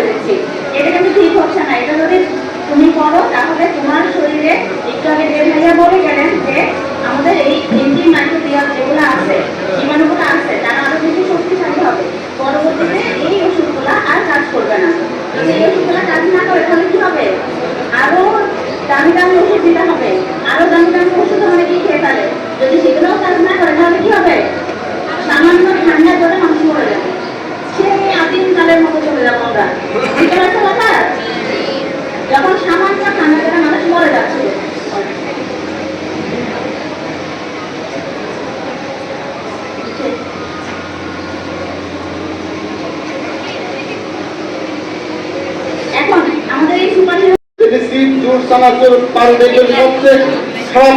de চানাচুর সবচেয়ে সব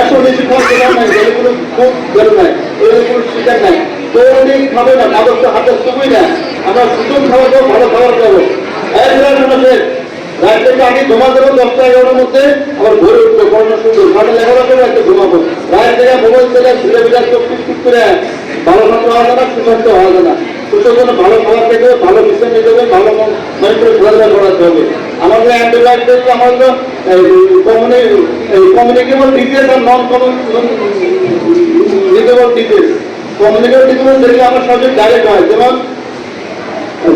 এত বেশি নাই যেগুলো খুব বের নাই, এগুলো নাই। দৈনিক খাবে না তো ছবি না। আমরা সুযোগ ভালো খাবার মানুষের ঘুমা দেবো দশটা এগারোটার মধ্যে আবার ভোরে উঠবো পড়ানো সুন্দর সাড়ে এগারোটা করে একটা ঘুমাবো। রাত থেকে মোবাইল থেকে ঘুরে ফিরে চোখ করে ভালো খাদ্য হওয়া না, সুস্বাস্থ্য হওয়া যায় না। জন্য ভালো খাবার খেতে হবে ভালো বিশ্রাম নিতে হবে ভালো মন করে ঘোরাফেরা করাতে হবে। আমাদের অ্যান্টিবায়োটিক আমাদের কমিউনিকেবল ডিজিজ আর non communicable disease communicable disease যেগুলো আমার সহজে ডাইরেক্ট হয়। যেমন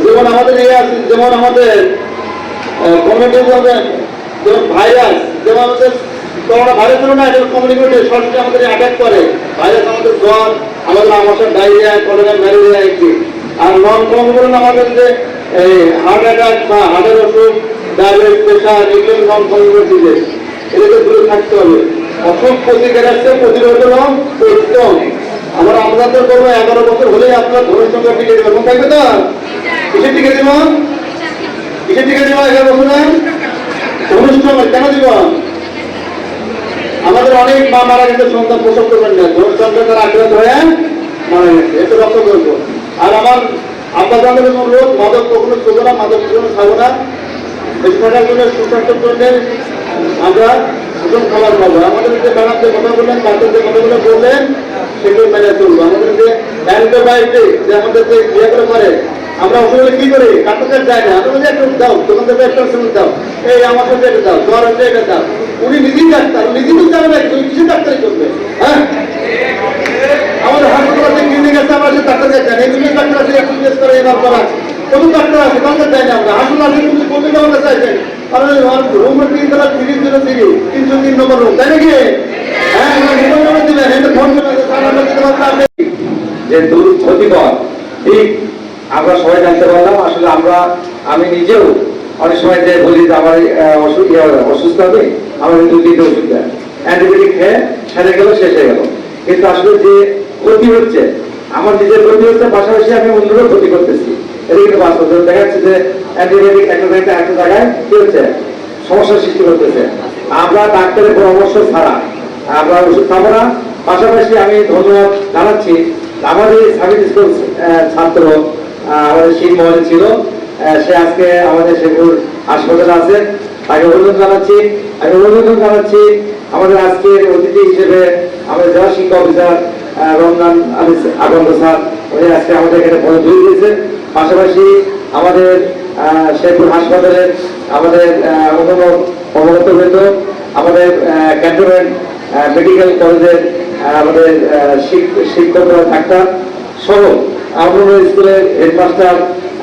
যেমন আমাদের ইয়ে আছে, যেমন আমাদের কমিউনিকেবল যেমন ভাইরাস যেমন আমাদের করোনা ভাইরাস হলো না এটা কমিউনিকেবল সরাসরি আমাদের অ্যাটাক করে। ভাইরাস আমাদের জ্বর, আমাদের আমাদের ডায়রিয়া কলেরা ম্যালেরিয়া আর নন কমিউনিকেবল আমাদের যে হার্ট অ্যাটাক বা হার্টের অসুখ ডায়াবেটিস প্রেশার এগুলো নন কমিউনিকেবল ডিজিজ এটাকে দূরে থাকতে হবে। অসুখ প্রতিকারের চেয়ে প্রতিরোধ উত্তম আমরা আমাদের করব এগারো বছর হলেই আপনার ধনুর সঙ্গে টিকে দেবেন থাকবে তো? কিসের টিকে দিব? কিসের টিকে দিব এগারো বছরে? সঙ্গে কেন দিব? আমাদের অনেক মা মারা গেছে, সন্তান প্রসব করবেন না। ধনুর সঙ্গে তারা আক্রান্ত হয়ে মারা গেছে। এতে রক্ত করব আর আমার আব্বা জানদের অনুরোধ, মাদক কখনো ছোট না, মাদক কখনো খাব না থাকার সুস্বাস্থ্যের আমরা সুষম খাবার খাব। আমাদের যে কথা বললেন, ডাক্তার যে কথাগুলো বললেন সেগুলো মেনে চলবো। আমাদের যে যে আমাদের যে করে, আমরা কি করি? না। একটু দাও একটা ওষুধ দাও। এই, আমার সাথে এটা দাও জ্বর হচ্ছে এটা দাও। উনি নিজেই ডাক্তার নিজেই বুঝতে পারবে না তুমি কিসের ডাক্তারি করবে। হ্যাঁ? আমাদের ক্লিনিক আছে, আমরা যে ডাক্তার না এগুলো ডাক্তার আছে একটু করে এবার করা না আমরা। কোথায় যাওয়ার কাছে আছেন কারণ রুম তিন তলা তিরিশ তিনশো তিন নম্বর রুম। তাই নাকি? হ্যাঁ আমরা যে দূর ক্ষতিকর। ঠিক, আমরা সবাই জানতে পারলাম। আসলে আমরা আমি নিজেও অনেক সময় যে বলি যে আমার ইয়ে অসুস্থ হবে আমার কিন্তু দিতে ওষুধ দেয়। অ্যান্টিবায়োটিক খেয়ে সেরে গেল, শেষ হয়ে গেল। কিন্তু আসলে যে ক্ষতি হচ্ছে, আমার নিজের ক্ষতি হচ্ছে, পাশাপাশি আমি অন্যরও ক্ষতি করতেছি। দেখা যাচ্ছে যে একটা একটা জায়গায় সমস্যার সৃষ্টি করতেছে। আমরা ডাক্তারের পরামর্শ ছাড়া আমরা পাশাপাশি আমি ধন্যবাদ জানাচ্ছি, আমাদের সাবিত ছিল। সে আজকে আমাদের শেখুর হাসপাতালে আছে। তাকে অভিনন্দন জানাচ্ছি আমি অভিনন্দন জানাচ্ছি, আমাদের আজকের অতিথি হিসেবে আমাদের জেলা শিক্ষা অফিসার রমজান আলী আগন্ত স্যার, উনি আজকে আমাদের এখানে দিয়েছেন। পাশাপাশি আমাদের আহ, শেখপুর হাসপাতালের আমাদের অন্যান্য অবগত হইত আমাদের ক্যান্টনমেন্ট মেডিকেল কলেজের আমাদের শিক্ষকরা ডাক্তার সহ অন্যান্য স্কুলের হেডমাস্টার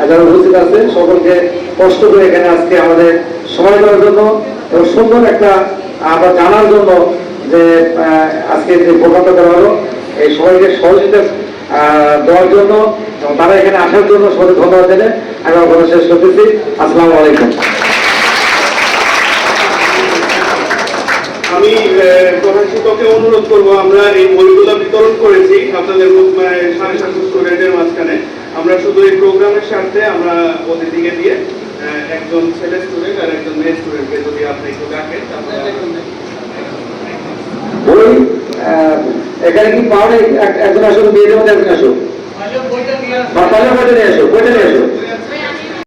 যারা উপস্থিত আছে সকলকে কষ্ট করে এখানে আজকে আমাদের সময় দেওয়ার জন্য এবং সুন্দর একটা আমরা জানার জন্য যে আজকে যে প্রোগ্রামটা করা হলো এই সবাইকে সহযোগিতা দেওয়ার জন্য এবং তারা এখানে আসার জন্য সবাই ধন্যবাদ জানে আমি আমার কথা শেষ করতেছি। আসসালামু আলাইকুম। আমি শিক্ষককে অনুরোধ করব আমরা এই বইগুলো বিতরণ করেছি আপনাদের সাড়ে সাতশো স্টুডেন্টের মাঝখানে। আমরা শুধু এই প্রোগ্রামের স্বার্থে আমরা অতিথিকে দিয়ে আহ, একজন ছেলে স্টুডেন্ট আর একজন মেয়ে স্টুডেন্টকে যদি আপনি একটু ডাকেন আহ, এখানে কি পাওয়া একজন আসুক মেয়েদের মধ্যে একজন আসুক। భోజనం చేసు భోజనం చేసు